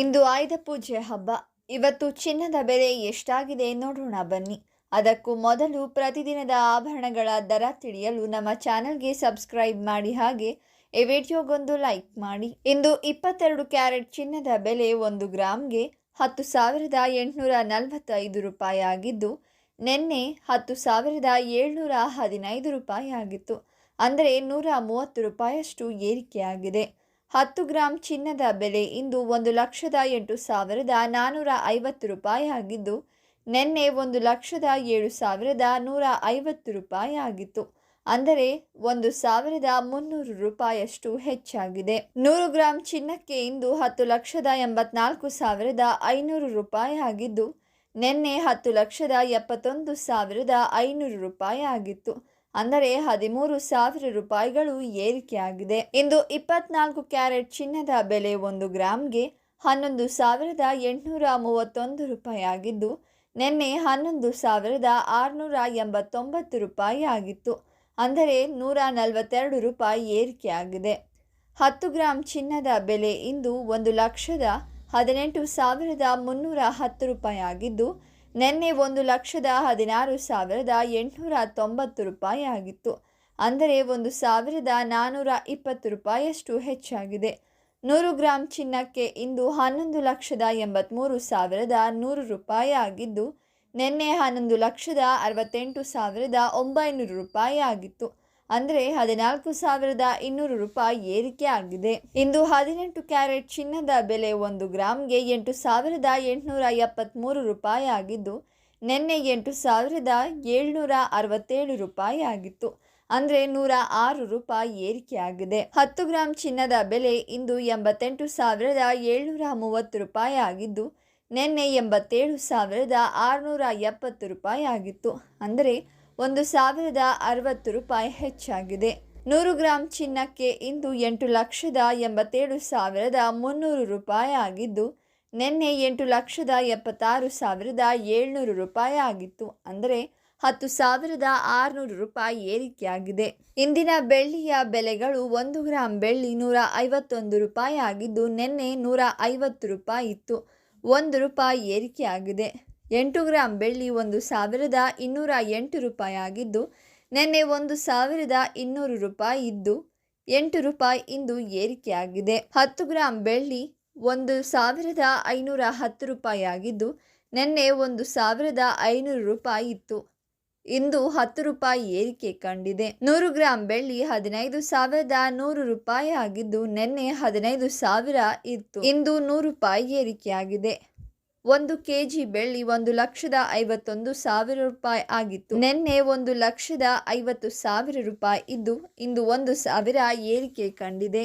ಇಂದು ಆಯುಧ ಪೂಜೆ ಹಬ್ಬ. ಇವತ್ತು ಚಿನ್ನದ ಬೆಲೆ ಎಷ್ಟಾಗಿದೆ ನೋಡೋಣ ಬನ್ನಿ. ಅದಕ್ಕೂ ಮೊದಲು ಪ್ರತಿದಿನದ ಆಭರಣಗಳ ದರ ತಿಳಿಯಲು ನಮ್ಮ ಚಾನಲ್ಗೆ ಸಬ್ಸ್ಕ್ರೈಬ್ ಮಾಡಿ ಹಾಗೆ ಈ ವಿಡಿಯೋಗೊಂದು ಲೈಕ್ ಮಾಡಿ. ಇಂದು ಇಪ್ಪತ್ತೆರಡು ಕ್ಯಾರೆಟ್ ಚಿನ್ನದ ಬೆಲೆ ಒಂದು ಗ್ರಾಮ್ಗೆ ಹತ್ತು ಸಾವಿರದ ಎಂಟುನೂರ ನಲವತ್ತೈದು ರೂಪಾಯಿ ಆಗಿದ್ದು, ನಿನ್ನೆ ಹತ್ತು ಸಾವಿರದ ಏಳ್ನೂರ ಹದಿನೈದು ರೂಪಾಯಿ ಆಗಿತ್ತು. ಅಂದರೆ ನೂರ ಮೂವತ್ತು ರೂಪಾಯಿಯಷ್ಟು ಏರಿಕೆಯಾಗಿದೆ. ಹತ್ತು ಗ್ರಾಂ ಚಿನ್ನದ ಬೆಲೆ ಇಂದು ಒಂದು ಲಕ್ಷದ ಎಂಟು ಸಾವಿರದ ನಾನ್ನೂರ ಐವತ್ತು ರೂಪಾಯಿ ಆಗಿದ್ದು, ನಿನ್ನೆ ಒಂದು ಲಕ್ಷದ ಏಳು ಸಾವಿರದ ನೂರ ಐವತ್ತು ರೂಪಾಯಿ ಆಗಿತ್ತು. ಅಂದರೆ ಒಂದು ಸಾವಿರದ ಮುನ್ನೂರು ರೂಪಾಯಿಯಷ್ಟು ಹೆಚ್ಚಾಗಿದೆ. ನೂರು ಗ್ರಾಂ ಚಿನ್ನಕ್ಕೆ ಇಂದು ಹತ್ತು ಲಕ್ಷದ ಎಂಬತ್ನಾಲ್ಕು ಸಾವಿರದ ಐನೂರು ರೂಪಾಯಿ ಆಗಿದ್ದು, ನಿನ್ನೆ ಹತ್ತು ಲಕ್ಷದ ಎಪ್ಪತ್ತೊಂದು ಸಾವಿರದ ಐನೂರು ರೂಪಾಯಿ ಆಗಿತ್ತು. ಅಂದರೆ ಹದಿಮೂರು ಸಾವಿರ ರೂಪಾಯಿಗಳು ಏರಿಕೆಯಾಗಿದೆ. ಇಂದು ಇಪ್ಪತ್ನಾಲ್ಕು ಕ್ಯಾರೆಟ್ ಚಿನ್ನದ ಬೆಲೆ ಒಂದು ಗ್ರಾಮ್ಗೆ ಹನ್ನೊಂದು ಸಾವಿರದ ಎಂಟುನೂರ ಮೂವತ್ತೊಂದು ರೂಪಾಯಿ ಆಗಿದ್ದು ನಿನ್ನೆ ಹನ್ನೊಂದು ಸಾವಿರದ ಆರುನೂರ ಎಂಬತ್ತೊಂಬತ್ತು ರೂಪಾಯಿ ಆಗಿತ್ತು ಅಂದರೆ ನೂರ ನಲವತ್ತೆರಡು ರೂಪಾಯಿ ಏರಿಕೆಯಾಗಿದೆ. ಹತ್ತು ಗ್ರಾಂ ಚಿನ್ನದ ಬೆಲೆ ಇಂದು ಒಂದು ಲಕ್ಷದ ಹದಿನೆಂಟು ಸಾವಿರದ ಮುನ್ನೂರ ಹತ್ತು ರೂಪಾಯಿ ಆಗಿದ್ದು ನಿನ್ನೆ ಒಂದು ಲಕ್ಷದ ಹದಿನಾರು ಸಾವಿರದ ಎಂಟುನೂರ ತೊಂಬತ್ತು ರೂಪಾಯಿ ಆಗಿತ್ತು. ಅಂದರೆ ಒಂದು ಸಾವಿರದ ನಾನ್ನೂರ ಇಪ್ಪತ್ತು ರೂಪಾಯಿಯಷ್ಟು ಹೆಚ್ಚಾಗಿದೆ. ನೂರು ಗ್ರಾಂ ಚಿನ್ನಕ್ಕೆ ಇಂದು ಹನ್ನೊಂದು ಲಕ್ಷದ ಎಂಬತ್ತ್ಮೂರು ಸಾವಿರದ ನೂರು ರೂಪಾಯಿ ಆಗಿದ್ದು, ನಿನ್ನೆ ಹನ್ನೊಂದು ಲಕ್ಷದ ಅರವತ್ತೆಂಟು ಸಾವಿರದ ಒಂಬೈನೂರು ರೂಪಾಯಿ ಆಗಿತ್ತು. ಅಂದರೆ ಹದಿನಾಲ್ಕು ಸಾವಿರದ ಇನ್ನೂರು ರೂಪಾಯಿ ಏರಿಕೆ ಆಗಿದೆ. ಇಂದು ಹದಿನೆಂಟು ಕ್ಯಾರೆಟ್ ಚಿನ್ನದ ಬೆಲೆ ಒಂದು ಗ್ರಾಮ್ಗೆ ಎಂಟು ಸಾವಿರದ ಎಂಟುನೂರ ಎಪ್ಪತ್ತ್ಮೂರು ರೂಪಾಯಿ ಆಗಿದ್ದು, ನಿನ್ನೆ ಎಂಟು ಸಾವಿರದ ಏಳ್ನೂರ ಅರವತ್ತೇಳು ರೂಪಾಯಿ ಆಗಿತ್ತು. ಅಂದರೆ ನೂರ ಆರು ರೂಪಾಯಿ ಏರಿಕೆಯಾಗಿದೆ ಹತ್ತು ಗ್ರಾಂ ಚಿನ್ನದ ಬೆಲೆ ಇಂದು ಎಂಬತ್ತೆಂಟು ಸಾವಿರದ ಏಳ್ನೂರ ಮೂವತ್ತು ರೂಪಾಯಿ ಆಗಿದ್ದು, ನಿನ್ನೆ ಎಂಬತ್ತೇಳು ಸಾವಿರದ ಆರುನೂರ ಎಪ್ಪತ್ತು ರೂಪಾಯಿ ಆಗಿತ್ತು. ಅಂದರೆ ಒಂದು ಸಾವಿರದ ಅರವತ್ತು ರೂಪಾಯಿ ಹೆಚ್ಚಾಗಿದೆ. ನೂರು ಗ್ರಾಂ ಚಿನ್ನಕ್ಕೆ ಇಂದು ಎಂಟು ಲಕ್ಷದ ಎಂಬತ್ತೇಳು ಸಾವಿರದ ಮುನ್ನೂರು ರೂಪಾಯಿ ಆಗಿದ್ದು, ನಿನ್ನೆ ಎಂಟು ಲಕ್ಷದ ಎಪ್ಪತ್ತಾರು ಸಾವಿರದ ಏಳ್ನೂರು ರೂಪಾಯಿ ಆಗಿತ್ತು. ಅಂದರೆ ಹತ್ತು ಸಾವಿರದ ಆರುನೂರು ರೂಪಾಯಿ ಏರಿಕೆಯಾಗಿದೆ. ಇಂದಿನ ಬೆಳ್ಳಿಯ ಬೆಲೆಗಳು ಒಂದು ಗ್ರಾಂ ಬೆಳ್ಳಿ ನೂರ ಐವತ್ತೊಂದು ರೂಪಾಯಿ ಆಗಿದ್ದು, ನಿನ್ನೆ ನೂರ ಐವತ್ತು ರೂಪಾಯಿ ಇತ್ತು. ಒಂದು ರೂಪಾಯಿ ಏರಿಕೆಯಾಗಿದೆ. ಎಂಟು ಗ್ರಾಂ ಬೆಳ್ಳಿ ಒಂದು ಸಾವಿರದ ಇನ್ನೂರ ಎಂಟು ರೂಪಾಯಿ ಆಗಿದ್ದು, ನಿನ್ನೆ ಒಂದು ಸಾವಿರದ ಇನ್ನೂರು ರೂಪಾಯಿ ಇದ್ದು, ಎಂಟು ರೂಪಾಯಿ ಇಂದು ಏರಿಕೆಯಾಗಿದೆ. ಹತ್ತು ಗ್ರಾಂ ಬೆಳ್ಳಿ ಒಂದು ಸಾವಿರದ ಐನೂರ ಹತ್ತು ರೂಪಾಯಿ ಆಗಿದ್ದು, ನಿನ್ನೆ ಒಂದು ಸಾವಿರದ ಐನೂರು ರೂಪಾಯಿ ಇತ್ತು. ಇಂದು ಹತ್ತು ರೂಪಾಯಿ ಏರಿಕೆ ಕಂಡಿದೆ. ನೂರು ಗ್ರಾಂ ಬೆಳ್ಳಿ ಹದಿನೈದು ಸಾವಿರದ ನೂರು ರೂಪಾಯಿ ಆಗಿದ್ದು, ನಿನ್ನೆ ಹದಿನೈದು ಸಾವಿರ ಇತ್ತು. ಇಂದು ನೂರು ರೂಪಾಯಿ ಏರಿಕೆಯಾಗಿದೆ. ಒಂದು ಕೆಜಿ ಬೆಳ್ಳಿ ಒಂದು ಲಕ್ಷದ ಐವತ್ತೊಂದು ಸಾವಿರ ರೂಪಾಯಿ ಆಗಿತ್ತು. ನಿನ್ನೆ ಒಂದು ಲಕ್ಷದ ಐವತ್ತು ಸಾವಿರ ರೂಪಾಯಿ ಇದ್ದು, ಇಂದು ಒಂದು ಸಾವಿರ ಏರಿಕೆ ಕಂಡಿದೆ.